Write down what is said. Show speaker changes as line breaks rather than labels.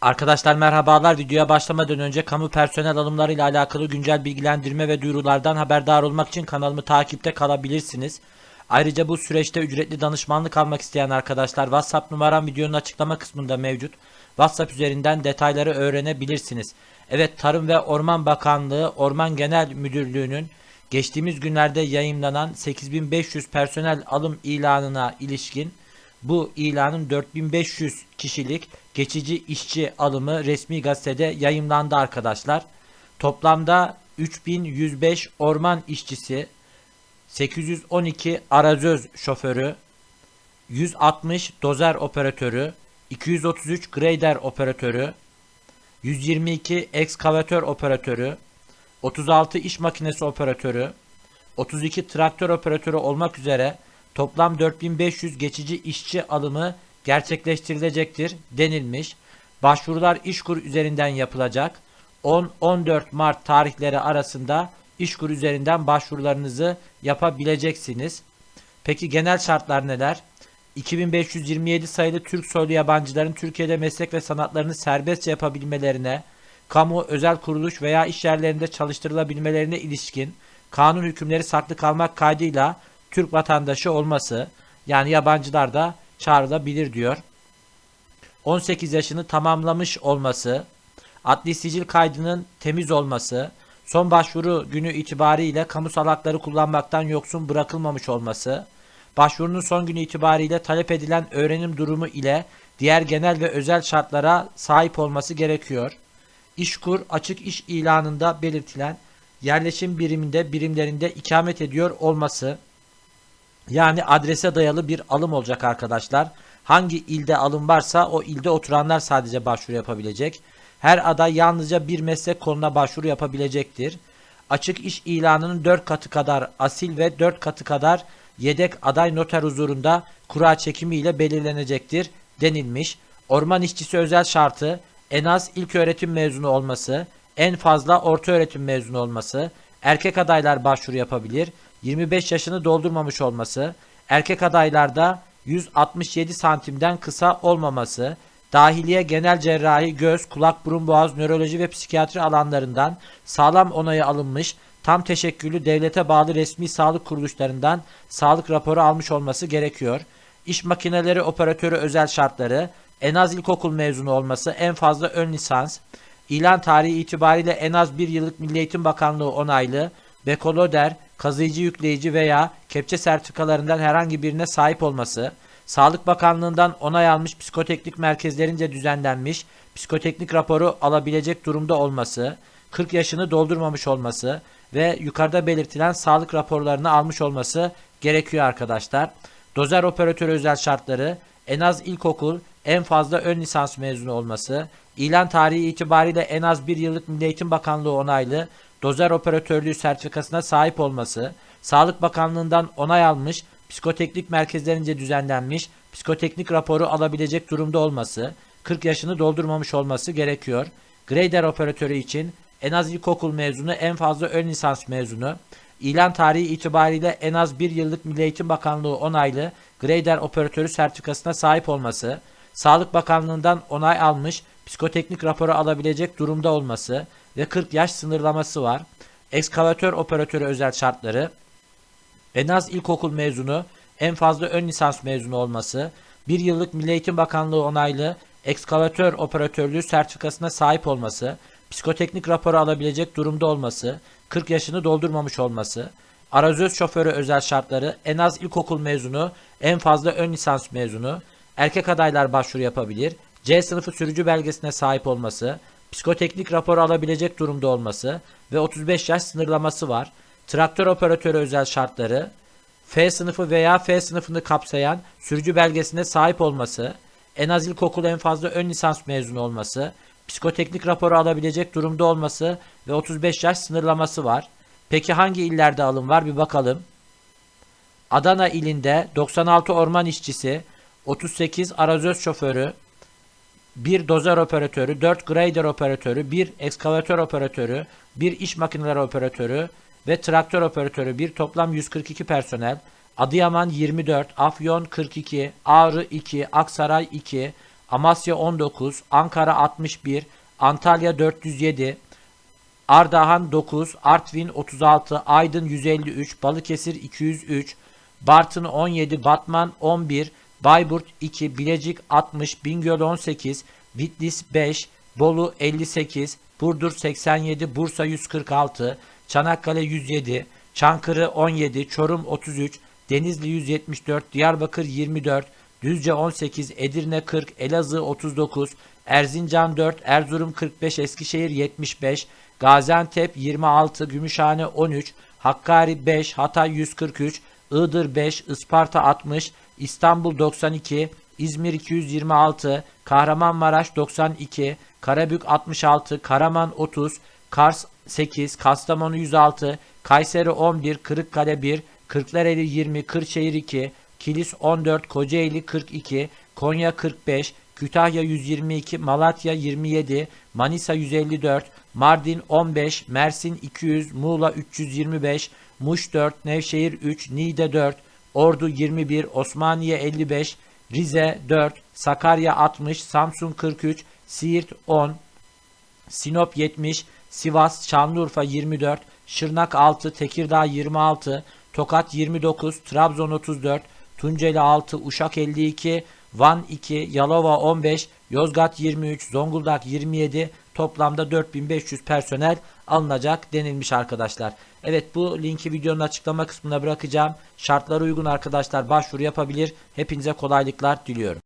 Arkadaşlar merhabalar. Videoya başlamadan önce kamu personel alımları ile alakalı güncel bilgilendirme ve duyurulardan haberdar olmak için kanalımı takipte kalabilirsiniz. Ayrıca bu süreçte ücretli danışmanlık almak isteyen arkadaşlar WhatsApp numaram videonun açıklama kısmında mevcut. WhatsApp üzerinden detayları öğrenebilirsiniz. Evet Tarım ve Orman Bakanlığı Orman Genel Müdürlüğü'nün geçtiğimiz günlerde yayınlanan 8500 personel alım ilanına ilişkin bu ilanın 4500 kişilik geçici işçi alımı resmi gazetede yayımlandı arkadaşlar. Toplamda 3105 orman işçisi, 812 arazöz şoförü, 160 dozer operatörü, 233 grader operatörü, 122 ekskavatör operatörü, 36 iş makinesi operatörü, 32 traktör operatörü olmak üzere toplam 4500 geçici işçi alımı gerçekleştirilecektir denilmiş. Başvurular İşkur üzerinden yapılacak. 10-14 Mart tarihleri arasında İşkur üzerinden başvurularınızı yapabileceksiniz. Peki genel şartlar neler? 2527 sayılı Türk soylu yabancıların Türkiye'de meslek ve sanatlarını serbestçe yapabilmelerine, kamu, özel kuruluş veya iş yerlerinde çalıştırılabilmelerine ilişkin kanun hükümleri saklı kalmak kaydıyla Türk vatandaşı olması, yani yabancılar da çağrılabilir diyor. 18 yaşını tamamlamış olması, adli sicil kaydının temiz olması, son başvuru günü itibariyle kamusal hakları kullanmaktan yoksun bırakılmamış olması, başvurunun son günü itibariyle talep edilen öğrenim durumu ile diğer genel ve özel şartlara sahip olması gerekiyor. İşkur açık iş ilanında belirtilen yerleşim biriminde birimlerinde ikamet ediyor olması, yani adrese dayalı bir alım olacak arkadaşlar. Hangi ilde alım varsa o ilde oturanlar sadece başvuru yapabilecek. Her aday yalnızca bir meslek koluna başvuru yapabilecektir. Açık iş ilanının 4 katı kadar asil ve 4 katı kadar yedek aday noter huzurunda kura çekimi ile belirlenecektir denilmiş. Orman işçisi özel şartı en az ilk öğretim mezunu olması, en fazla orta öğretim mezunu olması, erkek adaylar başvuru yapabilir. 25 yaşını doldurmamış olması, erkek adaylarda 167 santimden kısa olmaması, dahiliye genel cerrahi, göz, kulak, burun, boğaz, nöroloji ve psikiyatri alanlarından sağlam onayı alınmış, tam teşekküllü devlete bağlı resmi sağlık kuruluşlarından sağlık raporu almış olması gerekiyor. İş makineleri operatörü özel şartları, en az ilkokul mezunu olması, en fazla ön lisans, ilan tarihi itibariyle en az bir yıllık Milli Eğitim Bakanlığı onaylı, Bekoloder, kazıyıcı yükleyici veya kepçe sertifikalarından herhangi birine sahip olması, Sağlık Bakanlığı'ndan onay almış psikoteknik merkezlerince düzenlenmiş psikoteknik raporu alabilecek durumda olması, 40 yaşını doldurmamış olması ve yukarıda belirtilen sağlık raporlarını almış olması gerekiyor arkadaşlar. Dozer operatörü özel şartları en az ilkokul, en fazla ön lisans mezunu olması, ilan tarihi itibariyle en az bir yıllık Milli Eğitim Bakanlığı onaylı dozer operatörlüğü sertifikasına sahip olması, Sağlık Bakanlığı'ndan onay almış, psikoteknik merkezlerince düzenlenmiş, psikoteknik raporu alabilecek durumda olması, 40 yaşını doldurmamış olması gerekiyor. Grader operatörü için en az ilkokul mezunu, en fazla ön lisans mezunu, ilan tarihi itibariyle en az bir yıllık Milli Eğitim Bakanlığı onaylı Grader operatörü sertifikasına sahip olması, Sağlık Bakanlığı'ndan onay almış, psikoteknik raporu alabilecek durumda olması ve 40 yaş sınırlaması var. Ekskavatör operatörü özel şartları, en az ilkokul mezunu, en fazla ön lisans mezunu olması, 1 yıllık Milli Eğitim Bakanlığı onaylı ekskavatör operatörlüğü sertifikasına sahip olması, psikoteknik raporu alabilecek durumda olması, 40 yaşını doldurmamış olması, arazöz şoförü özel şartları, en az ilkokul mezunu, en fazla ön lisans mezunu, erkek adaylar başvuru yapabilir, C sınıfı sürücü belgesine sahip olması, psikoteknik raporu alabilecek durumda olması ve 35 yaş sınırlaması var. Traktör operatörü özel şartları, F sınıfı veya F sınıfını kapsayan sürücü belgesine sahip olması, en az ilkokul en fazla ön lisans mezunu olması, psikoteknik raporu alabilecek durumda olması ve 35 yaş sınırlaması var. Peki hangi illerde alım var bir bakalım. Adana ilinde 96 orman işçisi, 38 arazöz şoförü, 1 dozer operatörü, 4 grader operatörü, 1 ekskavatör operatörü, 1 iş makineleri operatörü ve traktör operatörü bir toplam 142 personel. Adıyaman 24, Afyon 42, Ağrı 2, Aksaray 2, Amasya 19, Ankara 61, Antalya 407, Ardahan 9, Artvin 36, Aydın 153, Balıkesir 203, Bartın 17, Batman 11, Bayburt 2, Bilecik 60, Bingöl 18, Bitlis 5, Bolu 58, Burdur 87, Bursa 146, Çanakkale 107, Çankırı 17, Çorum 33, Denizli 174, Diyarbakır 24, Düzce 18, Edirne 40, Elazığ 39, Erzincan 4, Erzurum 45, Eskişehir 75, Gaziantep 26, Gümüşhane 13, Hakkari 5, Hatay 143, Iğdır 5, Isparta 60, İstanbul 92, İzmir 226, Kahramanmaraş 92, Karabük 66, Karaman 30, Kars 8, Kastamonu 106, Kayseri 11, Kırıkkale 1, Kırklareli 20, Kırşehir 2, Kilis 14, Kocaeli 42, Konya 45, Kütahya 122, Malatya 27, Manisa 154, Mardin 15, Mersin 200, Muğla 325, Muş 4, Nevşehir 3, Niğde 4, Ordu 21, Osmaniye 55, Rize 4, Sakarya 60, Samsun 43, Siirt 10, Sinop 70, Sivas, Şanlıurfa 24, Şırnak 6, Tekirdağ 26, Tokat 29, Trabzon 34, Tunceli 6, Uşak 52, Van 2, Yalova 15, Yozgat 23, Zonguldak 27, toplamda 4500 personel alınacak denilmiş arkadaşlar. Evet bu linki videonun açıklama kısmına bırakacağım. Şartlara uygun arkadaşlar başvuru yapabilir. Hepinize kolaylıklar diliyorum.